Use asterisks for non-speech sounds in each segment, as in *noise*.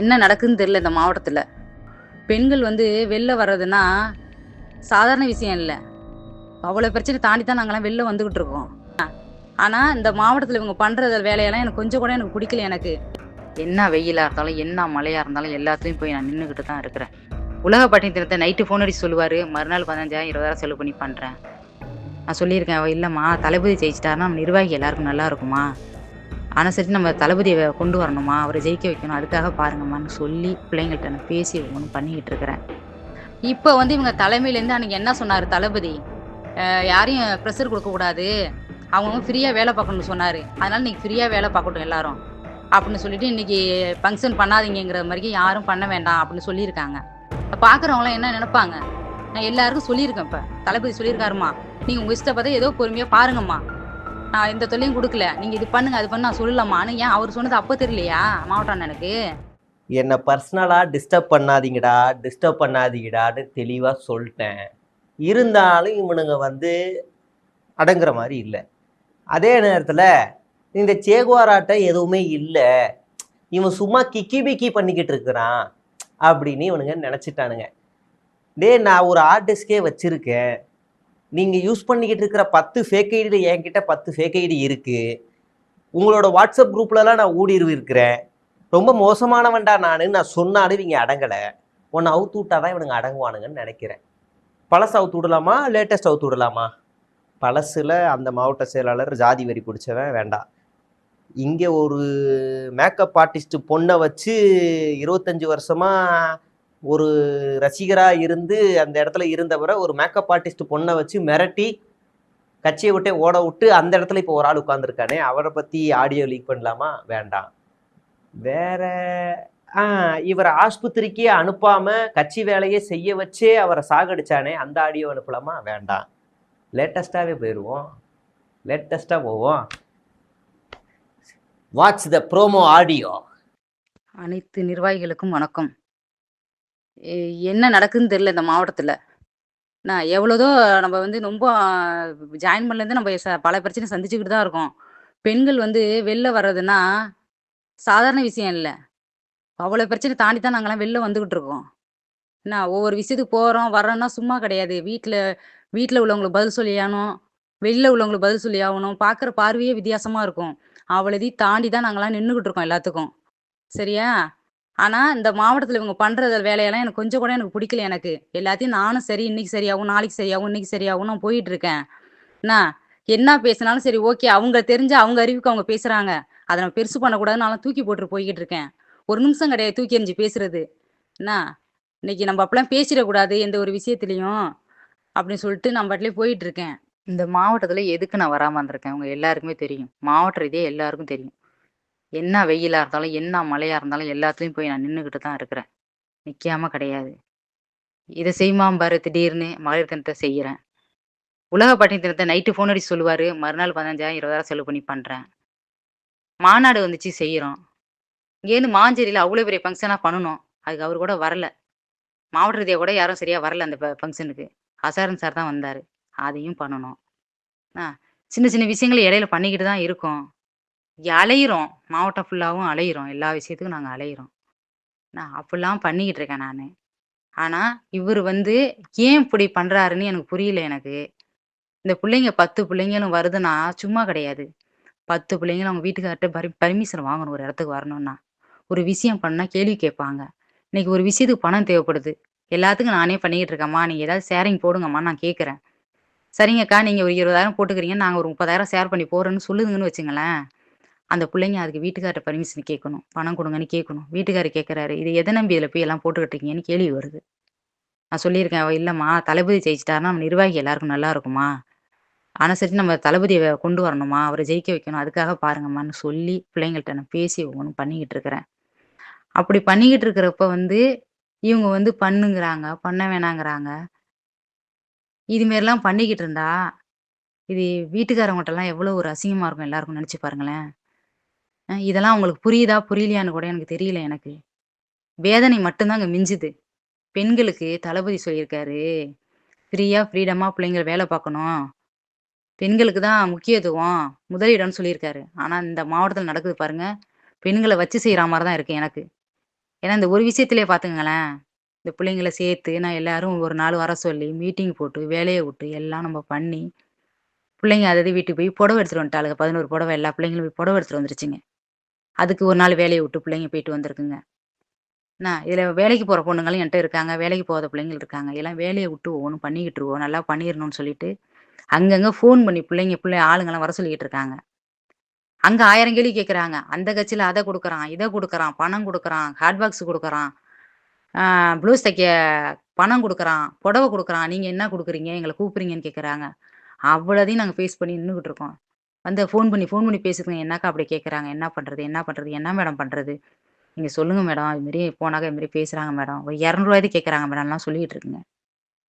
என்ன நடக்குதுன்னு தெரியல இந்த மாவட்டத்தில். பெண்கள் வந்து வெளில வர்றதுன்னா சாதாரண விஷயம் இல்லை. அவ்வளோ பிரச்சனை தாண்டி தான் நாங்களாம் வெளில வந்துக்கிட்டு இருக்கோம். ஆனால் இந்த மாவட்டத்தில் இவங்க பண்ணுற வேலையெல்லாம் எனக்கு கொஞ்சம் கூட எனக்கு பிடிக்கல எனக்கு. என்ன வெயிலாக இருந்தாலும் என்ன மழையாக இருந்தாலும் எல்லாத்துலேயும் போய் நான் நின்றுக்கிட்டு தான் இருக்கிறேன். உலக தினத்தை நைட்டு ஃபோன் அடிச்சு சொல்லுவார் மறுநாள் பதினஞ்சாயிரம் இருபதாயிரம் செலவு பண்ணி பண்ணுறேன் நான் சொல்லியிருக்கேன் அவள் இல்லைம்மா தளபதி ஜெயிச்சிட்டாருன்னா நம்ம நிர்வாகி எல்லாருக்கும் நல்லா இருக்குமா? அனுசரித்து நம்ம தளபதியை கொண்டு வரணுமா? அவரை ஜெயிக்க வைக்கணும். அதுக்காக பாருங்கம்மான்னு சொல்லி பிள்ளைங்கள்ட்ட நான் பேசி ஒன்று பண்ணிக்கிட்டு இருக்கிறேன். இப்போ வந்து இவங்க தலைமையிலேருந்து அன்றைக்கி என்ன சொன்னார் தளபதி? யாரையும் ப்ரெஷர் கொடுக்கக்கூடாது அவங்கவுங்க ஃப்ரீயாக வேலை பார்க்கணும்னு சொன்னார். அதனால் இன்னைக்கு ஃப்ரீயாக வேலை பார்க்கட்டும் எல்லாரும். அப்படின்னு சொல்லிட்டு இன்னைக்கு ஃபங்க்ஷன் பண்ணாதீங்கிற மாதிரிக்கு யாரும் பண்ண வேண்டாம் அப்படின்னு சொல்லியிருக்காங்க. பார்க்குறவங்களாம் என்ன நினைப்பாங்க? நான் எல்லாருக்கும் சொல்லியிருக்கேன் இப்போ. தளபதி சொல்லியிருக்காருமா? நீங்கள் உங்கள் இஷ்டப்பட்ட ஏதோ பொறுமையாக பாருங்கம்மா. நான் எந்த தொல்லையும் கொடுக்கல. நீங்கள் இது பண்ணுங்க அது பண்ண நான் சொல்லலாமான்னு ஏன் அவர் சொன்னது அப்போ தெரியலையா? மாவட்டம் எனக்கு என்னை பர்சனலாக டிஸ்டர்ப் பண்ணாதீங்கடா டிஸ்டர்ப் பண்ணாதீங்கடான்னு தெளிவாக சொல்லிட்டேன். இருந்தாலும் இவனுங்க வந்து அடங்குற மாதிரி இல்லை. அதே நேரத்தில் இந்த சேகுவாராட்டம் எதுவுமே இல்லை. இவன் சும்மா கிக்கி பிக்கி பண்ணிக்கிட்டு இருக்கிறான் அப்படின்னு இவனுங்க நினச்சிட்டானுங்க. டேய் நான் ஒரு ஆர்டிஸ்டே வச்சுருக்கேன். நீங்கள் யூஸ் பண்ணிக்கிட்டு இருக்கிற பத்து ஃபேக் ஐடியில் என்கிட்ட பத்து ஃபேக் ஐடி இருக்குது உங்களோட வாட்ஸ்அப் குரூப்லலாம் நான் ஊடுருவி இருக்கிறேன். ரொம்ப மோசமானவன்டா நான் நான் சொன்னாலும் இவங்க அடங்கலை. உன்னை அவுத்து விட்டாதான் இவனுங்க அடங்குவானுங்கன்னு நினைக்கிறேன். பழசு அவுத்து விடலாமா? லேட்டஸ்ட் அவுத்து விடலாமா? பழசில் அந்த மாவட்ட செயலாளர் ஜாதி வரி பிடிச்சவன் வேண்டாம். இங்கே ஒரு மேக்கப் ஆர்டிஸ்ட்டு பொண்ணை வச்சு இருபத்தஞ்சி வருஷமாக ஒரு ரசிகராக இருந்து அந்த இடத்துல இருந்தவரை ஒரு மேக்கப் ஆர்டிஸ்ட் பொண்ணை வச்சு மிரட்டி கட்சியை விட்டே ஓட விட்டு அந்த இடத்துல இப்போ ஒரு ஆள் உட்காந்துருக்கானே அவரை பற்றி ஆடியோ லீக் பண்ணலாமா? வேண்டாம். வேற ஆ இவரை ஆஸ்பத்திரிக்கே அனுப்பாம கட்சி வேலையை செய்ய வச்சே அவரை சாகடிச்சானே அந்த ஆடியோ அனுப்பலாமா? வேண்டாம். லேட்டஸ்டாகவே போயிடுவோம் லேட்டஸ்டாக போவோம். வாட்ச் த ப்ரோமோ ஆடியோ அனைத்து நிர்வாகிகளுக்கும் வணக்கம். என்ன நடக்குதுன்னு தெரியல இந்த மாவட்டத்தில். நான் எவ்வளோதோ நம்ம வந்து ரொம்ப ஜாயின் பண்ணலேருந்து நம்ம பல பிரச்சனை சந்திச்சுக்கிட்டு தான் இருக்கோம். பெண்கள் வந்து வெளில வர்றதுன்னா சாதாரண விஷயம் இல்லை. அவ்வளோ பிரச்சனை தாண்டி தான் நாங்களாம் வெளில வந்துக்கிட்டு இருக்கோம். என்ன ஒவ்வொரு விஷயத்துக்கு போகிறோம் வர்றோம்னா சும்மா கிடையாது. வீட்டில் வீட்டில் உள்ளவங்களுக்கு பதில் சொல்லியாகணும் வெளியில் உள்ளவங்களுக்கு பதில் சொல்லி ஆகணும். பார்க்குற பார்வையே வித்தியாசமாக இருக்கும். அவ்வளோதையும் தாண்டி தான் நாங்களாம் நின்றுக்கிட்டு இருக்கோம் எல்லாத்துக்கும். சரியா? ஆனால் இந்த மாவட்டத்தில் இவங்க பண்ற வேலையெல்லாம் எனக்கு கொஞ்சம் கூட எனக்கு பிடிக்கல எனக்கு. எல்லாத்தையும் நானும் சரி இன்னைக்கு சரியாகும் நாளைக்கு சரியாகும் இன்னைக்கு சரியாகும் நான் போயிட்டு இருக்கேன். என்ன? என்ன பேசினாலும் சரி ஓகே அவங்க தெரிஞ்ச அவங்க அறிவுக்கு அவங்க பேசுகிறாங்க அதை நான் பெருசு பண்ணக்கூடாதுன்னு நான் தூக்கி போட்டு போய்கிட்டு இருக்கேன். ஒரு நிமிஷம் கிடையாது தூக்கி எறிஞ்சு பேசுறது. என்ன? இன்னைக்கு நம்ம அப்பெல்லாம் பேசிடக்கூடாது எந்த ஒரு விஷயத்துலையும் அப்படின்னு சொல்லிட்டு நம்ம பாட்டிலே போயிட்டு இருக்கேன். இந்த மாவட்டத்தில் எதுக்கு நான் வராமல் இருந்திருக்கேன்? உங்க எல்லாருக்குமே தெரியும். மாவட்ட ரீதியாக எல்லாருக்கும் தெரியும். என்ன வெயிலாக இருந்தாலும் என்ன மழையாக இருந்தாலும் எல்லாத்துலேயும் போய் நான் நின்றுக்கிட்டு தான் இருக்கிறேன். நிற்காம கிடையாது. இதை செய்மாம் பாரு திடீர்னு மகளிர் தினத்தை செய்கிறேன். உலக பட்டினி தினத்தை நைட்டு ஃபோன் அடிச்சு சொல்லுவார் மறுநாள் பதினஞ்சாயிரம் இருபதாயிரம் செலவு பண்ணி பண்ணுறேன் மாநாடு வந்துச்சு செய்கிறோம். இங்கேருந்து மாஞ்சேரியில் அவ்வளோ பெரிய ஃபங்க்ஷனாக பண்ணணும். அதுக்கு அவர் கூட வரல. மாவட்ட ரீதியாக கூட யாரும் சரியாக வரல அந்த ஃபங்க்ஷனுக்கு ஹசாரன் சார் தான் வந்தார். அதையும் பண்ணணும். ஆ சின்ன சின்ன விஷயங்களை இடையில பண்ணிக்கிட்டு தான் இருக்கோம். அலையிறோம். மாவட்டம் ஃபுல்லாகவும் அலையிறோம். எல்லா விஷயத்துக்கும் நாங்கள் அலையிறோம். நான் அப்படிலாம் பண்ணிக்கிட்டு இருக்கேன் நான். ஆனால் இவர் வந்து ஏன் இப்படி பண்ணுறாருன்னு எனக்கு புரியல எனக்கு. இந்த பிள்ளைங்க பத்து பிள்ளைங்களும் வருதுன்னா சும்மா கிடையாது. பத்து பிள்ளைங்களும் அவங்க வீட்டுக்கார்ட்ட பரி பர்மிஷன் வாங்கணும் ஒரு இடத்துக்கு வரணும்னா. ஒரு விஷயம் பண்ணால் கேள்வி கேட்பாங்க. இன்னைக்கு ஒரு விஷயத்துக்கு பணம் தேவைப்படுது. எல்லாத்துக்கும் நானே பண்ணிக்கிட்டு இருக்கேம்மா. நீங்கள் ஏதாவது ஷேரிங் போடுங்கம்மா நான் கேட்குறேன். சரிங்கக்கா நீங்கள் ஒரு இருபதாயிரம் போட்டுக்கிறீங்க நாங்கள் ஒரு முப்பதாயிரம் ஷேர் பண்ணி போகிறோன்னு சொல்லுதுங்கன்னு வச்சுங்களேன். அந்த பிள்ளைங்க அதுக்கு வீட்டுக்கார்ட்ட பர்மிஷன் கேட்கணும் பணம் கொடுங்கன்னு கேட்கணும் வீட்டுக்காரர் கேட்குறாரு இது எதை நம்பி இதில் போய் எல்லாம் போட்டுக்கிட்டு இருக்கீங்கன்னு கேள்வி வருது. நான் சொல்லியிருக்கேன் அவள் இல்லைம்மா தளபதி ஜெயிச்சிட்டாருன்னா நம்ம நிர்வாகி எல்லாருக்கும் நல்லா இருக்குமா? அனுசரித்து நம்ம தளபதியை கொண்டு வரணுமா? அவரை ஜெயிக்க வைக்கணும். அதுக்காக பாருங்கம்மான்னு சொல்லி பிள்ளைங்கள்ட்ட நான் பேசி ஒவ்வொன்றும் பண்ணிக்கிட்டு இருக்கிறேன். அப்படி பண்ணிக்கிட்டு இருக்கிறப்ப வந்து இவங்க வந்து பண்ணுங்கிறாங்க பண்ண வேணாங்கிறாங்க. இதுமாரிலாம் பண்ணிக்கிட்டு இருந்தா இது வீட்டுக்காரவங்ககிட்டலாம் எவ்வளோ ஒரு அசிங்கமாக இருக்கும் எல்லாருக்கும் நினச்சி பாருங்களேன். இதெல்லாம் உங்களுக்கு புரியுதா புரியலையான்னு கூட எனக்கு தெரியல எனக்கு. வேதனை மட்டும்தான் அங்கே மிஞ்சுது. பெண்களுக்கு தளபதி சொல்லியிருக்காரு. ஃப்ரீயாக ஃப்ரீடமாக பிள்ளைங்களை வேலை பார்க்கணும். பெண்களுக்கு தான் முக்கியத்துவம் முதலிடம்னு சொல்லியிருக்காரு. ஆனால் இந்த மாவட்டத்தில் நடக்குது பாருங்க. பெண்களை வச்சு செய்கிற மாதிரி தான் இருக்கு எனக்கு. ஏன்னா இந்த ஒரு விஷயத்திலே பார்த்துங்களேன். இந்த பிள்ளைங்கள சேர்த்து நான் எல்லாரும் ஒரு நாள் வர சொல்லி மீட்டிங் போட்டு வேலையை விட்டு எல்லாம் நம்ம பண்ணி பிள்ளைங்க அதை வீட்டுக்கு போய் புடவை எடுத்துட்டு வந்துட்டாளுங்க. பதினோரு புடவை எல்லா பிள்ளைங்களும் போய் புடவை எடுத்துகிட்டு வந்துருச்சுங்க. அதுக்கு ஒரு நாள் வேலையை விட்டு பிள்ளைங்க போயிட்டு வந்திருக்குங்க. நான் இதில் வேலைக்கு போகிற பொண்ணுங்களும் என்கிட்ட இருக்காங்க. வேலைக்கு போகாத பிள்ளைங்கள் இருக்காங்க. எல்லாம் வேலையை விட்டு ஒவ்வொன்றும் பண்ணிக்கிட்டு இருக்கோம். நல்லா பண்ணிடணும்னு சொல்லிட்டு அங்கங்கே ஃபோன் பண்ணி பிள்ளைங்க பிள்ளை ஆளுங்கெல்லாம் வர சொல்லிக்கிட்டு இருக்காங்க. அங்கே ஆயிரம் கேள்வி கேட்குறாங்க அந்த கட்சியில் அதை கொடுக்குறான் இதை கொடுக்குறான் பணம் கொடுக்குறான் ஹேட் பாக்ஸ் கொடுக்குறான். ப்ளூஸ் தைக்க பணம் கொடுக்குறான் புடவை கொடுக்குறான். நீங்கள் என்ன கொடுக்குறீங்க? எங்களை கூப்பிட்றீங்கன்னு கேட்குறாங்க அவ்வளோதையும் நாங்கள் ஃபேஸ் பண்ணி நின்றுக்கிட்டு இருக்கோம். வந்து ஃபோன் பண்ணி ஃபோன் பண்ணி பேசுங்க என்னக்கா அப்படி கேட்குறாங்க என்ன பண்ணுறது என்ன பண்ணுறது என்ன மேடம் பண்ணுறது நீங்கள் சொல்லுங்கள் மேடம் இதுமாரி போனாக்கா இதுமாரி பேசுகிறாங்க மேடம் ஒரு இரநூறுவாய்க்கு கேட்குறாங்க மேடம்லாம் சொல்லிகிட்டு இருக்குங்க.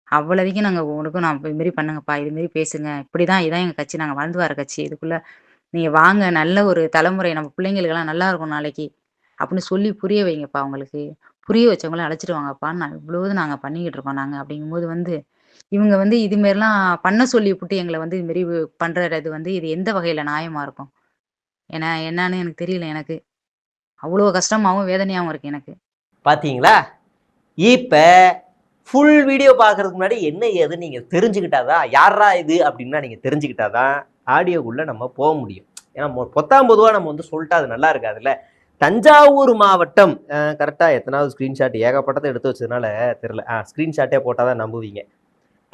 அவ்வளோதைக்கும் நாங்கள் உனக்கும் நான் இதுமாரி பண்ணுங்கப்பா. இதுமாரி பேசுங்க. இப்படி தான் இதான் எங்கள் கட்சி. நாங்கள் வளர்ந்து வர கட்சி. இதுக்குள்ளே நீங்கள் வாங்க. நல்ல ஒரு தலைமுறை. நம்ம பிள்ளைங்களுக்கெல்லாம் நல்லா இருக்கும் நாளைக்கு. அப்படின்னு சொல்லி புரிய வைங்கப்பா அவங்களுக்கு. புரிய வச்சவங்கள அழைச்சிட்டு வாங்கப்பான்னு நான் இவ்வளோது நாங்கள் பண்ணிக்கிட்டு இருக்கோம் நாங்கள் அப்படிங்கும்போது வந்து இவங்க வந்து இது மாரிலாம் பண்ண சொல்லி விட்டு எங்களை வந்து இதுமாரி பண்றது வந்து இது எந்த வகையில் நியாயமாக இருக்கும்? ஏன்னா என்னன்னு எனக்கு தெரியல எனக்கு. அவ்வளோ கஷ்டமாகவும் வேதனையாகவும் இருக்கு எனக்கு. பாத்தீங்களா? இப்ப ஃபுல் வீடியோ பார்க்கறதுக்கு முன்னாடி என்ன ஏதுன்னு நீங்க தெரிஞ்சுக்கிட்டாதான் யாரா இது அப்படின்னா நீங்க தெரிஞ்சுக்கிட்டாதான் ஆடியோக்குள்ள நம்ம போக முடியும். ஏன்னா பொத்தாம் பொதுவாக நம்ம வந்து சொல்லிட்டா அது நல்லா இருக்காதுல்ல. தஞ்சாவூர் மாவட்டம் கரெக்டாக எத்தனாவது ஸ்க்ரீன்ஷாட் ஏகப்பட்டதை எடுத்து வச்சதுனால தெரில ஆ ஸ்க்ரீன்ஷாட்டே போட்டால் தான் நம்புவீங்க.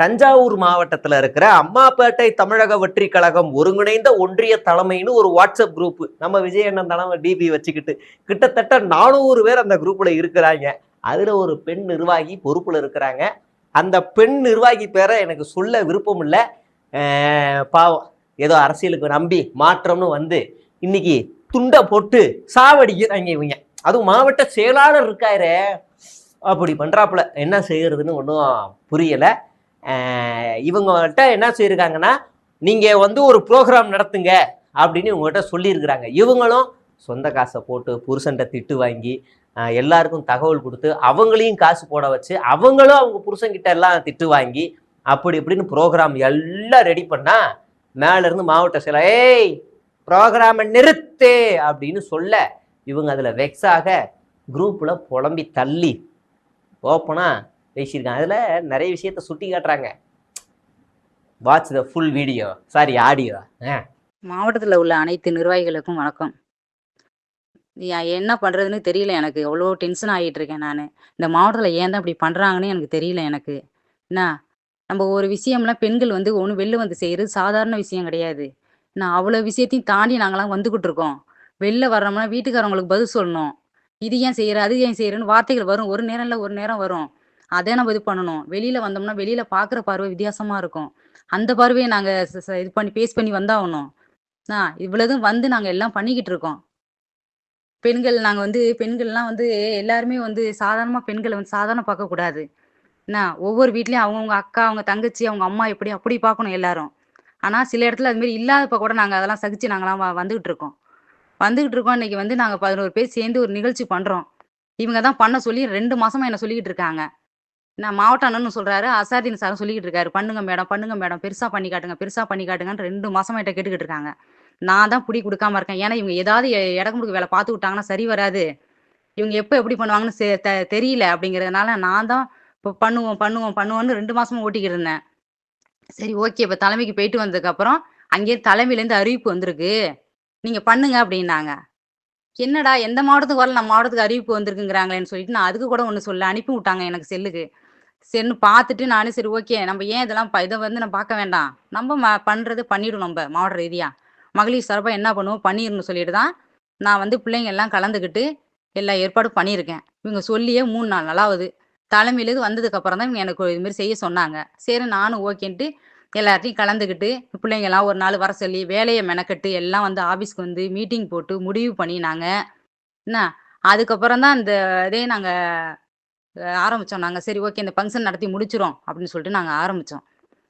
தஞ்சாவூர் மாவட்டத்தில் இருக்கிற அம்மாப்பேட்டை தமிழக வெற்றி கழகம் ஒருங்கிணைந்த ஒன்றிய தலைமைன்னு ஒரு வாட்ஸ்அப் குரூப் நம்ம விஜயண்ணன் தலைமை டிபி வச்சுக்கிட்டு கிட்டத்தட்ட நானூறு பேர் அந்த குரூப்பில் இருக்கிறாங்க. அதில் ஒரு பெண் நிர்வாகி பொறுப்பில் இருக்கிறாங்க. அந்த பெண் நிர்வாகி பேரை எனக்கு சொல்ல விருப்பம் இல்லை. பாவம். ஏதோ அரசியலுக்கு நம்பி மாற்றம்னு வந்து இன்னைக்கு துண்டை போட்டு சாவடிக்கிறாங்க இவங்க. அதுவும் மாவட்ட செயலாளர் இருக்காரு. அப்படி பண்ணுறாப்புல என்ன செய்யறதுன்னு ஒன்றும் புரியலை. இவங்கள்ட்ட இவங்ககிட்ட என்ன செய்யிருக்காங்கன்னா நீங்கள் வந்து ஒரு ப்ரோக்ராம் நடத்துங்க அப்படின்னு இவங்ககிட்ட சொல்லியிருக்கிறாங்க. இவங்களும் சொந்த காசை போட்டு புருஷன்கிட்ட திட்டு வாங்கி எல்லாருக்கும் தகவல் கொடுத்து அவங்களையும் காசு போட வச்சு அவங்களும் அவங்க புருஷங்கிட்ட எல்லாம் திட்டு வாங்கி அப்படி இப்படின்னு ப்ரோக்ராம் எல்லாம் ரெடி பண்ணால் மேலேருந்து மாவட்ட செயலர் ஏய் ப்ரோக்ராமை நிறுத்து அப்படின்னு சொல்ல இவங்க அதில் வெக்ஸாக குரூப்பில் புலம்பி தள்ளி ஓப்பனாக பேசியிருக்காங்க. அதில் நிறைய விஷயத்த சுட்டி காட்டுறாங்க. Watch the full video sorry audio மாவட்டத்தில் உள்ள அனைத்து நிர்வாகிகளுக்கும் வணக்கம். என்ன பண்ணுறதுன்னு தெரியல எனக்கு. எவ்வளோ டென்ஷன் ஆகிட்டு இருக்கேன் நான். இந்த மாவட்டத்தில் ஏன் தான் இப்படி பண்ணுறாங்கன்னு எனக்கு தெரியல எனக்கு. என்ன நம்ம ஒரு விஷயம்லாம் பெண்கள் வந்து ஒன்று வெளில வந்து செய்கிறது சாதாரண விஷயம் கிடையாது. நான் அவ்வளோ விஷயத்தையும் தாண்டி நாங்களாம் வந்துக்கிட்டு இருக்கோம். வெளில வர்றோம்னா வீட்டுக்காரவங்களுக்கு பதில் சொல்லணும். இது ஏன் செய்கிற அது ஏன் செய்கிறேன்னு வார்த்தைகள் வரும். ஒரு நேரம் இல்லை ஒரு நேரம் வரும். அதே நம்ம இது பண்ணணும். வெளியில் வந்தோம்னா வெளியில் பார்க்குற பார்வை வித்தியாசமாக இருக்கும். அந்த பார்வையை நாங்கள் இது பண்ணி பேஸ் பண்ணி வந்தாகணும் ஆ இவ்வளவும் வந்து நாங்கள் எல்லாம் பண்ணிக்கிட்டு இருக்கோம். பெண்கள் நாங்கள் வந்து பெண்கள்லாம் வந்து எல்லாருமே வந்து சாதாரணமாக பெண்களை வந்து சாதாரண பார்க்கக்கூடாது என்ன ஒவ்வொரு வீட்லேயும் அவங்கவுங்க அக்கா அவங்க தங்கச்சி அவங்க அம்மா எப்படி அப்படி பார்க்கணும் எல்லாரும். ஆனால் சில இடத்துல அதுமாரி இல்லாதப்ப கூட நாங்கள் அதெல்லாம் சகிச்சு நாங்களாம் வந்துகிட்டு இருக்கோம். வந்துகிட்டு இருக்கோம். இன்னைக்கு வந்து நாங்கள் பதினோரு பேர் சேர்ந்து ஒரு நிகழ்ச்சி பண்ணுறோம் இவங்க தான் பண்ண சொல்லி ரெண்டு மாசமா என்ன சொல்லிக்கிட்டு இருக்காங்க. நான் மாவட்ட அண்ணன்னு சொல்றாரு. அசாதீன் சாரும் சொல்லிக்கிட்டு இருக்காரு. பண்ணுங்க மேடம் பண்ணுங்க மேடம். பெருசா பண்ணி காட்டுங்க பெருசா பண்ணி காட்டுங்கன்னு ரெண்டு மாசமா கிட்ட கேட்டுக்கிட்டு இருக்காங்க. நான் தான் புடி கொடுக்காம இருக்கேன். ஏன்னா இவங்க ஏதாவது இடம் இடமுடுக்கு வேலை பார்த்து விட்டாங்கன்னா சரி வராது. இவங்க எப்போ எப்படி பண்ணுவாங்கன்னு தெ- தெரியல அப்படிங்கிறதுனால நான் தான் இப்போ பண்ணுவோம் பண்ணுவோம் பண்ணுவோம்னு ரெண்டு மாசமா ஓட்டிக்கிட்டு இருந்தேன். சரி ஓகே. இப்போ தலைமைக்கு போயிட்டு வந்ததுக்கு அப்புறம் அங்கேயே தலைமையிலேருந்து அறிவிப்பு வந்திருக்கு. நீங்க பண்ணுங்க அப்படின்னாங்க. என்னடா எந்த மாவட்டத்துக்கு வரல? நம்ம மாவட்டத்துக்கு அறிவிப்பு வந்திருக்குங்கிறாங்களேன்னு சொல்லிட்டு நான் அதுக்கு கூட ஒன்று சொல்ல அனுப்பி விட்டாங்க எனக்கு செல்லுக்கு. சரின்னு பார்த்துட்டு நானும் சரி ஓகே. நம்ம ஏன் இதெல்லாம் இதை வந்து நம்ம பார்க்க வேண்டாம்? நம்ம ம பண்ணுறது பண்ணிடும் நம்ம மாவட்ட ரீதியாக மகளிர் சார்பாக என்ன பண்ணுவோம்? பண்ணிடணும் சொல்லிட்டு தான் நான் வந்து பிள்ளைங்க எல்லாம் கலந்துக்கிட்டு எல்லா ஏற்பாடும் பண்ணியிருக்கேன். இவங்க சொல்லியே மூணு நாள் நாளாவது தலைமையிலேருந்து வந்ததுக்கப்புறம் தான் இவங்க எனக்கு இதுமாரி செய்ய சொன்னாங்க. சரி நானும் ஓகேன்ட்டு எல்லார்ட்டையும் கலந்துக்கிட்டு பிள்ளைங்கெல்லாம் ஒரு நாள் வர சொல்லி வேலையை மெனக்கட்டு எல்லாம் வந்து ஆஃபீஸ்க்கு வந்து மீட்டிங் போட்டு முடிவு பண்ணினாங்க. என்ன? அதுக்கப்புறம் தான் இந்த இதே நாங்கள் ஆரம்பித்தோம் நாங்கள் சரி ஓகே இந்த ஃபங்க்ஷன் நடத்தி முடிச்சிரும் அப்படின்னு சொல்லிட்டு நாங்கள் ஆரம்பித்தோம்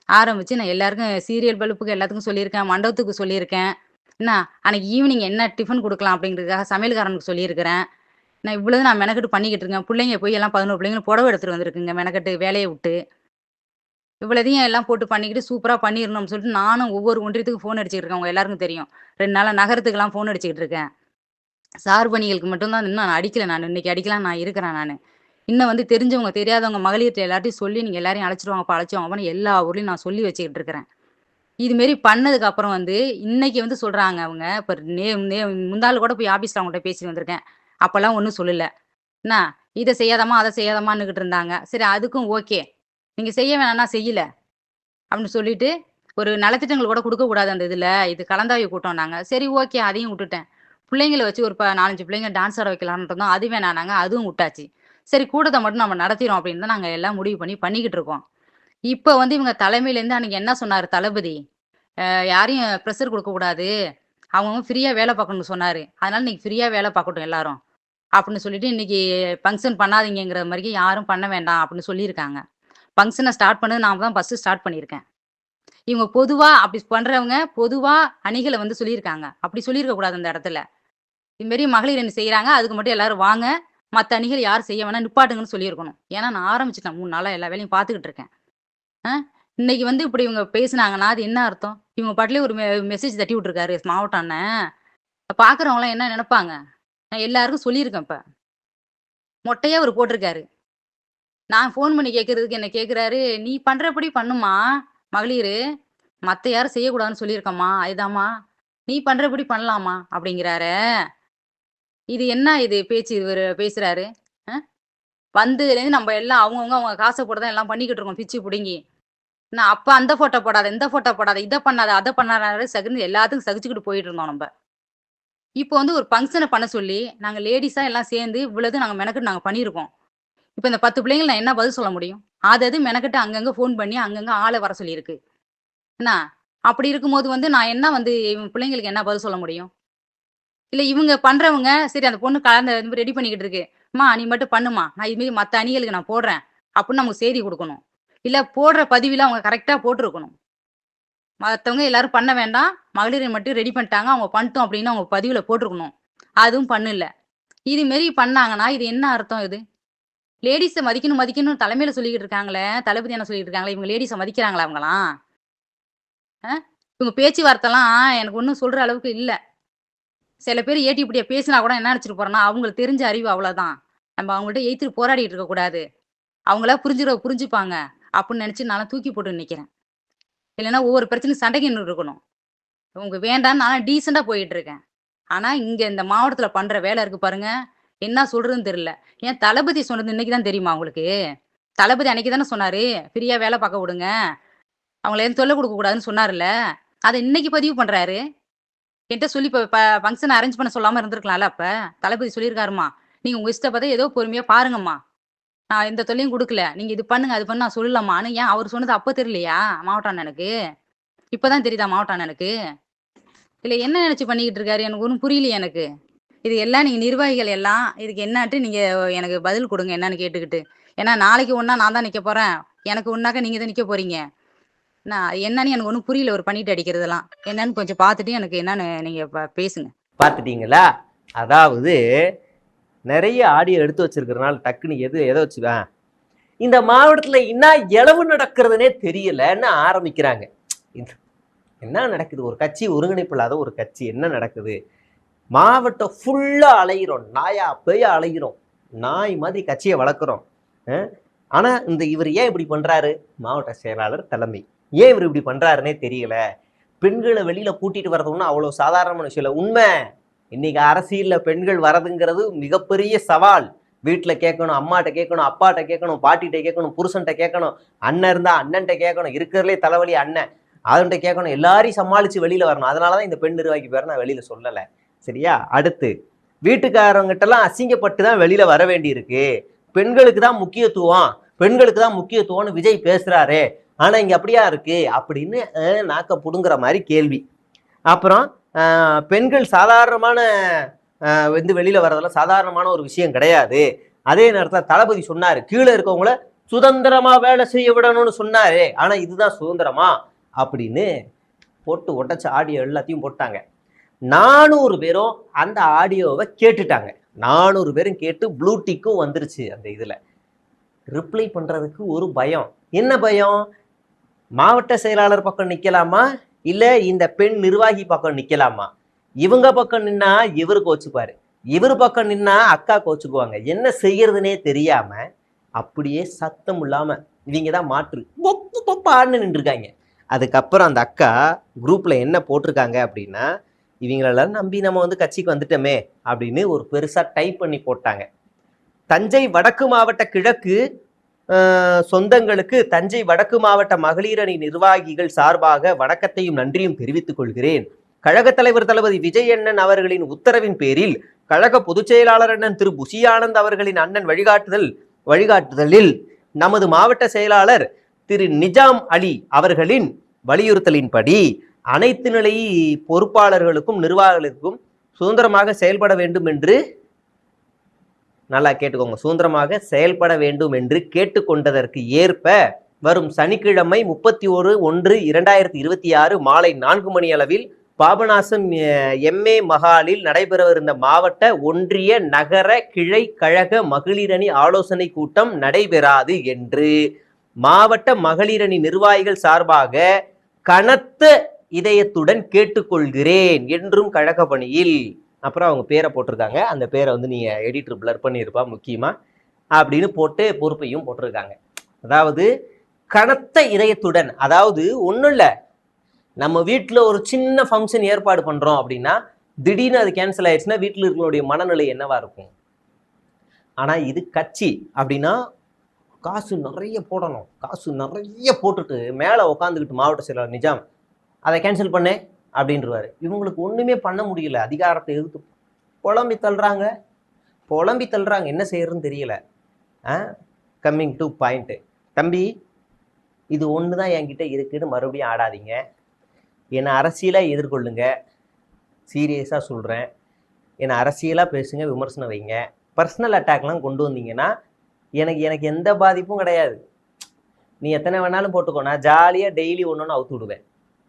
ஆரம்பித்து நான் எல்லாருக்கும் சீரியல் பல்புக்கு எல்லாத்துக்கும் சொல்லியிருக்கேன் மண்டபத்துக்கு சொல்லியிருக்கேன். என்ன அன்னைக்கு ஈவினிங் என்ன டிஃபன் கொடுக்கலாம்? அப்படிங்கிறதுக்காக சமையல்காரனுக்கு சொல்லியிருக்கிறேன். நான் இவ்வளோ நான் மெனக்கட்டு பண்ணிக்கிட்டு இருக்கேன். பிள்ளைங்க போய் எல்லாம் பதினோரு பிள்ளைங்களும் புடவை எடுத்துகிட்டு வந்திருக்குங்க மெனக்கட்டு வேலையை விட்டு. இவ்வளோதையும் எல்லாம் போட்டு பண்ணிக்கிட்டு சூப்பராக பண்ணிடணும்னு சொல்லிட்டு நானும் ஒவ்வொரு ஒன்றியத்துக்கு ஃபோன் அடிச்சுட்டு இருக்கேன். அவங்க எல்லாருக்கும் தெரியும். ரெண்டு நாளாக நகரத்துக்கெல்லாம் ஃபோன் அடிச்சுக்கிட்டு இருக்கேன். சார் பணிகளுக்கு மட்டும்தான் இன்னும் நான் அடிக்கலை. நான் இன்னைக்கு அடிக்கலாம் நான் இருக்கிறேன் நான். இன்னும் வந்து தெரிஞ்சவங்க தெரியாதவங்க மகளிர்கிட்ட எல்லாத்தையும் சொல்லி நீங்கள் எல்லாரையும் அழைச்சிடுவாங்கப்பா அழைச்சிடுவாங்கப்பான்னு எல்லா ஊர்லேயும் நான் சொல்லி வச்சுக்கிட்டு இருக்கிறேன். இதுமாரி பண்ணதுக்கு அப்புறம் வந்து இன்னைக்கு வந்து சொல்கிறாங்க அவங்க. இப்போ நே நே முந்தாள் கூட போய் ஆஃபீஸில் அவங்கள்ட்ட பேசி வந்திருக்கேன். அப்போல்லாம் ஒன்றும் சொல்லலை. என்ன? இதை செய்யாதமா அதை செய்யாதமான்னுக்கிட்டு இருந்தாங்க. சரி அதுக்கும் ஓகே. நீங்கள் செய்ய வேணாம்னா செய்யல. அப்படின்னு சொல்லிட்டு ஒரு நலத்திட்டங்கள் கூட கொடுக்கக்கூடாது அந்த இதில். இது கலந்தாய்வு கூட்டம் நாங்கள் சரி ஓகே அதையும் விட்டுட்டேன். பிள்ளைங்களை வச்சு ஒரு ப நாலஞ்சு பிள்ளைங்க டான்ஸ் ஆட வைக்கலாம்னு இருந்தோம். அது வேணானாங்க அதுவும் விட்டாச்சு. சரி கூட்டத்தை மட்டும் நம்ம நடத்திடும் அப்படின்னு தான் நாங்கள் எல்லாம் முடிவு பண்ணி பண்ணிக்கிட்டு இருக்கோம். இப்போ வந்து இவங்க தலைமையிலேருந்து அன்னைக்கு என்ன சொன்னார் தளபதி? யாரையும் ப்ரெஷர் கொடுக்கக்கூடாது அவங்கவுங்க ஃப்ரீயாக வேலை பார்க்கணும்னு சொன்னார். அதனால இன்னைக்கு ஃப்ரீயாக வேலை பார்க்கட்டும் எல்லாரும். அப்படின்னு சொல்லிட்டு இன்னைக்கு ஃபங்க்ஷன் பண்ணாதீங்கிற மாதிரி யாரும் பண்ண வேண்டாம் அப்படின்னு சொல்லியிருக்காங்க. ஃபங்க்ஷனை ஸ்டார்ட் பண்ணது நான் தான் ஃபஸ்ட்டு ஸ்டார்ட் பண்ணியிருக்கேன். இவங்க பொதுவாக அப்படி பண்ணுறவங்க பொதுவாக அணிகளை வந்து சொல்லியிருக்காங்க. அப்படி சொல்லியிருக்க கூடாது அந்த இடத்துல. இதுமாரி மகளிர் என்ன செய்கிறாங்க அதுக்கு மட்டும் எல்லாரும் வாங்க. மற்ற அணிகள் யார் செய்ய வேணா நிப்பாட்டுங்கன்னு சொல்லியிருக்கணும். ஏன்னா நான் ஆரம்பிச்சிட்டேன். மூணு நாளாக எல்லா வேலையும் பார்த்துக்கிட்டு இருக்கேன். ஆ? இன்னைக்கு வந்து இப்படி இவங்க பேசினாங்கன்னா அது என்ன அர்த்தம்? இவங்க பாட்டிலே ஒரு மெசேஜ் தட்டி விட்டுருக்காரு மாவட்டம் அண்ணன். பார்க்குறவங்களாம் என்ன நினைப்பாங்க? நான் எல்லாருக்கும் சொல்லியிருக்கேன் இப்போ. மொட்டையா அவர் போட்டிருக்காரு. நான் ஃபோன் பண்ணி கேட்கறதுக்கு என்ன கேட்குறாரு நீ பண்ணுறபடி பண்ணுமா மகளிர்? மற்ற யாரும் செய்யக்கூடாதுன்னு சொல்லியிருக்கம்மா அதுதாம்மா நீ பண்ணுறபடி பண்ணலாமா? அப்படிங்கிறாரு. இது என்ன இது பேச்சு இவர் பேசுறாரு? ஆ? வந்ததுலேருந்து நம்ம எல்லாம் அவங்கவுங்க அவங்க காசை போட்டு தான் எல்லாம் பண்ணிக்கிட்டு இருக்கோம் பிச்சு பிடுங்கி. நான் அப்போ அந்த ஃபோட்டோ போடாத இந்த ஃபோட்டோ போடாத இதை பண்ணாத அதை பண்ணாத சகுந்து எல்லாத்துக்கும் சகிச்சுக்கிட்டு போயிட்டு இருந்தோம் நம்ம. இப்போ வந்து ஒரு ஃபங்க்ஷனை பண்ண சொல்லி நாங்கள் லேடிஸாக எல்லாம் சேர்ந்து இவ்வளவு நாங்கள் மெனக்கிட்டு நாங்கள் பண்ணியிருக்கோம். இப்போ இந்த பத்து பிள்ளைங்கள நான் என்ன பதில் சொல்ல முடியும்? அது அது மெனக்கிட்டு அங்கங்கே ஃபோன் பண்ணி அங்கங்கே ஆளை வர சொல்லியிருக்கு. என்ன? அப்படி இருக்கும்போது வந்து நான் என்ன வந்து பிள்ளைங்களுக்கு என்ன பதில் சொல்ல முடியும்? இல்லை இவங்க பண்ணுறவங்க சரி அந்த பொண்ணு கலந்த ரெடி பண்ணிக்கிட்டு இருக்கு. அம்மா நீ மட்டும் பண்ணுமா? நான் இதுமாரி மற்ற அணிகளுக்கு நான் போடுறேன். அப்படின்னு நமக்கு செய்தி கொடுக்கணும். இல்லை போடுற பதிவில அவங்க கரெக்டாக போட்டிருக்கணும். மற்றவங்க எல்லாரும் பண்ண வேண்டாம். மகளிரை மட்டும் ரெடி பண்ணிட்டாங்க. அவங்க பண்ணிட்டோம் அப்படின்னு அவங்க பதிவில் போட்டிருக்கணும். அதுவும் பண்ணல இது மாரி பண்ணாங்கன்னா இது என்ன அர்த்தம் இது? லேடிஸை மதிக்கணும் மதிக்கணும் தலைமையில சொல்லிக்கிட்டு இருக்காங்களே. தளபதி என்ன சொல்லிட்டு இருக்காங்களே? இவங்க லேடிஸை மதிக்கிறாங்களா அவங்களாம்? ஆ? இவங்க பேச்சுவார்த்தைலாம் எனக்கு ஒன்றும் சொல்ற அளவுக்கு இல்லை. சில பேர் ஏட்டி இப்படியே பேசினா கூட என்ன நினச்சிட்டு போறேன்னா அவங்களுக்கு தெரிஞ்ச அறிவு அவ்வளோதான் நம்ம அவங்கள்ட்ட எய்த்துட்டு போராடிட்டு இருக்கக்கூடாது அவங்களா புரிஞ்சுக்கிற புரிஞ்சுப்பாங்க. அப்படின்னு நினச்சி நான் தூக்கி போட்டு நிற்கிறேன் இல்லைன்னா ஒவ்வொரு பிரச்சனையும் சண்டைக்கு நின்று இருக்கணும். உங்க வேண்டாம்னு நான் டீசெண்டாக போயிட்டு இருக்கேன். ஆனால் இங்கே இந்த மாவட்டத்தில் பண்ணுற வேலை இருக்கு பாருங்க. என்ன சொல்றதுன்னு தெரியல. ஏன் தளபதி சொன்னது இன்னைக்கு தான் தெரியுமா உங்களுக்கு? தளபதி அன்னைக்கு தானே சொன்னாரு ஃப்ரீயாக வேலை பார்க்க விடுங்க. அவங்கள எதுவும் தொல்லை கொடுக்க கூடாதுன்னு சொன்னார்ல அதை இன்னைக்கு பதிவு பண்ணுறாரு என்கிட்ட சொல்லி இப்போ ஃபங்க்ஷன் அரேஞ்ச் பண்ண சொல்லாம இருந்திருக்கலாம்ல அப்ப? தளபதி சொல்லியிருக்காருமா. நீங்க உங்க இஷ்டப்பதை ஏதோ பொறுமையா பாருங்கம்மா. நான் எந்த தொல்லையும் கொடுக்கல. நீங்க இது பண்ணுங்க அது பண்ண நான் சொல்லலாமான்னு? ஏன் அவர் சொன்னது அப்போ தெரியலையா? மாவட்ட அண்ணனுக்கு இப்பதான் தெரியுதா மாவட்ட அண்ணனுக்கு இல்ல என்ன நினைச்சு பண்ணிக்கிட்டு இருக்காரு? எனக்கு ஒன்றும் புரியலையே எனக்கு. இது எல்லாம் நீங்க நிர்வாகிகள் எல்லாம் இதுக்கு என்னாட்டு நீங்க எனக்கு பதில் கொடுங்க என்னன்னு கேட்டுக்கிட்டு. ஏன்னா நாளைக்கு ஒன்றா நான் தான் நிக்க போறேன். எனக்கு ஒன்னாக்க நீங்க தான் நிக்க போறீங்க. நான் என்னன்னு எனக்கு ஒன்றும் புரியல ஒரு பண்ணிட்டு அடிக்கிறதெல்லாம். என்னன்னு கொஞ்சம் பார்த்துட்டு எனக்கு என்னன்னு நீங்கள் பேசுங்க. பார்த்துட்டீங்களா? அதாவது நிறைய ஆடியோ எடுத்து வச்சிருக்கிறனால டக்குன்னு எது எதை வச்சுவேன் இந்த மாவட்டத்தில் என்ன இளவு நடக்கிறதுனே தெரியலன்னு ஆரம்பிக்கிறாங்க. இது என்ன நடக்குது? ஒரு கட்சி ஒருங்கிணைப்பு இல்லாத ஒரு கட்சி என்ன நடக்குது? மாவட்டம் ஃபுல்லாக அலைகிறோம் நாயா பேயா அலைகிறோம் நாய் மாதிரி கட்சியை வளர்க்குறோம். ஆனால் இந்த இவர் ஏன் இப்படி பண்ணுறாரு மாவட்ட செயலாளர் தலைமை. ஏன் இவர் இப்படி பண்ணுறாருன்னே தெரியல. பெண்களை வெளியில் கூட்டிட்டு வர்றது ஒன்றும் அவ்வளோ சாதாரணமான விஷயம் இல்லை. உண்மை. இன்னைக்கு அரசியலில் பெண்கள் வரதுங்கிறது மிகப்பெரிய சவால். வீட்டில் கேட்கணும் அம்மாட்ட கேட்கணும் அப்பாட்ட கேட்கணும் பாட்டிகிட்ட கேட்கணும் புருஷன்ட்ட கேட்கணும். அண்ணன் இருந்தால் அண்ணன்ட்ட கேட்கணும். இருக்கிறதுலே தலைவலி அண்ணன். அவன்கிட்ட கேட்கணும். எல்லாரையும் சமாளித்து வெளியில் வரணும். அதனால தான் இந்த பெண் நிர்வாகி பேரை நான் வெளியில் சொல்லலை. சரியா? அடுத்து வீட்டுக்காரங்கிட்டலாம் அசிங்கப்பட்டு தான் வெளியில் வர வேண்டியிருக்கு. பெண்களுக்கு தான் முக்கியத்துவம். பெண்களுக்கு தான் முக்கியத்துவம்னு விஜய் பேசுகிறாரே ஆனா இங்க அப்படியா இருக்கு? அப்படின்னு நாக்க புடுங்குற மாதிரி கேள்வி. அப்புறம் பெண்கள் சாதாரணமான வந்து வெளியில வர்றதெல்லாம் சாதாரணமான ஒரு விஷயம் கிடையாது. அதே நேரத்தில் தளபதி சொன்னாரு கீழே இருக்கவங்கள சுதந்திரமா வேலை செய்ய விடணும்னு சொன்னாரு. ஆனா இதுதான் சுதந்திரமா? அப்படின்னு போட்டு உடச்ச ஆடியோ எல்லாத்தையும் போட்டாங்க. நானூறு பேரும் அந்த ஆடியோவை கேட்டுட்டாங்க. நானூறு பேரும் கேட்டு ப்ளூடிக்கும் வந்துருச்சு அந்த இதில். ரிப்ளை பண்ணுறதுக்கு ஒரு பயம். என்ன பயம்? மாவட்ட செயலாளர் பக்கம் நிக்கலாமா? இல்ல இந்த பெண் நிர்வாகி பக்கம் நிக்கலாமா? இவங்க பக்கம் நின்னா இவர் கோச்சுப்பாரு. இவர் பக்கம் நின்னா அக்கா கோச்சுக்குவாங்க. என்ன செய்யறதுனே தெரியாம அப்படியே சத்தம் இல்லாம இவங்க தான் மாற்று. பொப்பு பொப்பான்னு நின்றுருக்காங்க. அதுக்கப்புறம் அந்த அக்கா குரூப்ல என்ன போட்டிருக்காங்க அப்படின்னா இவங்களெல்லாம் நம்பி நம்ம வந்து கட்சிக்கு வந்துட்டோமே அப்படின்னு ஒரு பெருசா டைப் பண்ணி போட்டாங்க. தஞ்சை வடக்கு மாவட்ட கிழக்கு சொந்தங்களுக்கு தஞ்சை வடக்கு மாவட்ட மகளிர் அணி நிர்வாகிகள் சார்பாக வணக்கத்தையும் நன்றியும் தெரிவித்துக் கொள்கிறேன். கழக தலைவர் தளபதி விஜய் அண்ணன் அவர்களின் உத்தரவின் பேரில் கழக பொதுச் செயலாளர் அண்ணன் திரு புஷியானந்த் அவர்களின் அண்ணன் வழிகாட்டுதல் வழிகாட்டுதலில் நமது மாவட்ட செயலாளர் திரு நிஜாம் அலி அவர்களின் வலியுறுத்தலின்படி அனைத்து நிலை பொறுப்பாளர்களுக்கும் நிர்வாகிகளுக்கும் சுதந்திரமாக செயல்பட வேண்டும் என்று நல்லா கேட்டுக்கோங்க. சுதந்திரமாக செயல்பட வேண்டும் என்று கேட்டுக்கொண்டதற்கு ஏற்ப வரும் சனிக்கிழமை முப்பத்தி ஒரு ஒன்று இரண்டாயிரத்தி இருபத்தி ஆறு மாலை நான்கு மணி அளவில் பாபநாசம் எம்ஏ மகாலில் நடைபெறவிருந்த மாவட்ட ஒன்றிய நகர கிளை கழக மகளிரணி ஆலோசனை கூட்டம் நடைபெறாது என்று. மாவட்ட மகளிரணி நிர்வாகிகள் சார்பாக கனத்த இதயத்துடன் கேட்டுக்கொள்கிறேன் என்றும் கழக பணியில். அப்புறம் அவங்க பேரை போட்டிருக்காங்க. அந்த பேரை வந்து நீங்கள் எடிட்டர் பிளர் பண்ணியிருப்பா முக்கியமாக அப்படின்னு போட்டு பொறுப்பையும் போட்டிருக்காங்க. அதாவது கனத்த இதயத்துடன் அதாவது ஒன்றும் இல்லை. நம்ம வீட்டில் ஒரு சின்ன ஃபங்க்ஷன் ஏற்பாடு பண்ணுறோம் அப்படின்னா திடீர்னு அது கேன்சல் ஆயிடுச்சுன்னா வீட்டில் இருக்கிறவங்களுடைய மனநிலை என்னவா இருக்கும்? ஆனால் இது கட்சி அப்படின்னா காசு நிறைய போடணும். காசு நிறைய போட்டுட்டு மேலே உட்காந்துக்கிட்டு மாவட்ட செயலாளர் நிஜாம் அதை கேன்சல் பண்ணேன் அப்படின்றவாரு. இவங்களுக்கு ஒன்றுமே பண்ண முடியல. அதிகாரத்தை எதிர்த்து புலம்பி தள்ளுறாங்க. புலம்பி தள்ளுறாங்க. என்ன செய்யறதுன்னு தெரியல. ஆ? கம்மிங் டு பாயிண்ட்டு தம்பி இது ஒன்று தான் என்கிட்ட இருக்குன்னு மறுபடியும் ஆடாதீங்க. என்னை அரசியலாக எதிர்கொள்ளுங்க. சீரியஸாக சொல்கிறேன் என்னை அரசியலாக பேசுங்க விமர்சனம் வைங்க. பர்சனல் அட்டாக்லாம் கொண்டு வந்தீங்கன்னா எனக்கு எனக்கு எந்த பாதிப்பும் கிடையாது. நீ எத்தனை வேணாலும் போட்டுக்கோ. நான் ஜாலியாக டெய்லி ஒன்று ஒன்று அவுத்து விடுவேன்.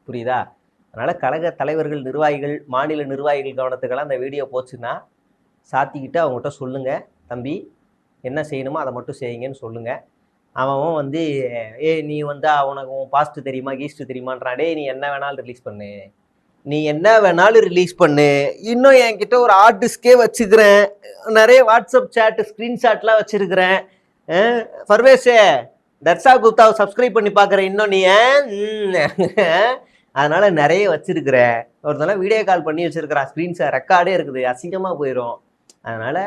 புரியுதா? அதனால் கழக தலைவர்கள் நிர்வாகிகள் மாநில நிர்வாகிகள் கவனத்துக்கெல்லாம் அந்த வீடியோ போச்சுன்னா சாத்திக்கிட்டு அவங்ககிட்ட சொல்லுங்கள் தம்பி என்ன செய்யணுமோ அதை மட்டும் செய்யுங்கன்னு சொல்லுங்கள் அவன் வந்து ஏ நீ வந்து அவனுக்கு உன் பாஸ்ட்டு தெரியுமா ஈஸ்ட்டு தெரியுமான்றான். நீ என்ன வேணாலும் ரிலீஸ் பண்ணு. நீ என்ன வேணாலும் ரிலீஸ் பண்ணு. இன்னும் என்கிட்ட ஒரு ஹார்ட் டிஸ்கே வச்சுக்கிறேன். நிறைய வாட்ஸ்அப் சேட்டு ஸ்க்ரீன்ஷாட்லாம் வச்சுருக்கிறேன். அஹ் ஃபர்வேஷே தர்ஷா குப்தாவை சப்ஸ்கிரைப் பண்ணி பார்க்குறேன் இன்னும் நீ அதனால நிறைய வச்சிருக்கிற. ஒருத்தன வீடியோ கால் பண்ணி வச்சிருக்கிறான் ஸ்க்ரீன்ஸை ரெக்கார்டே இருக்குது. அசிங்கமாக போயிடும் அதனால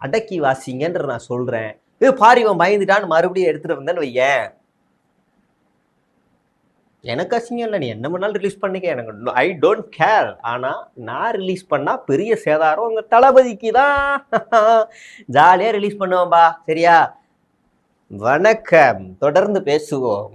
அடக்கி வாசிங்கன்ற நான் சொல்கிறேன் இது பாரு இவன் பயந்துட்டான்னு மறுபடியும் எடுத்துகிட்டு வந்தேன்னு வையேன். எனக்கு அசிங்கம் இல்லை. நீ என்ன பண்ணாலும் ரிலீஸ் பண்ணிக்க. எனக்கு ஐ டோன்ட் கேர் ஆனால் நான் ரிலீஸ் பண்ணால் பெரிய சேதாரம் உங்கள் தளபதிக்கு தான் *laughs* ஜாலியாக ரிலீஸ் பண்ணுவேன்பா சரியா? வணக்கம். தொடர்ந்து பேசுவோம்.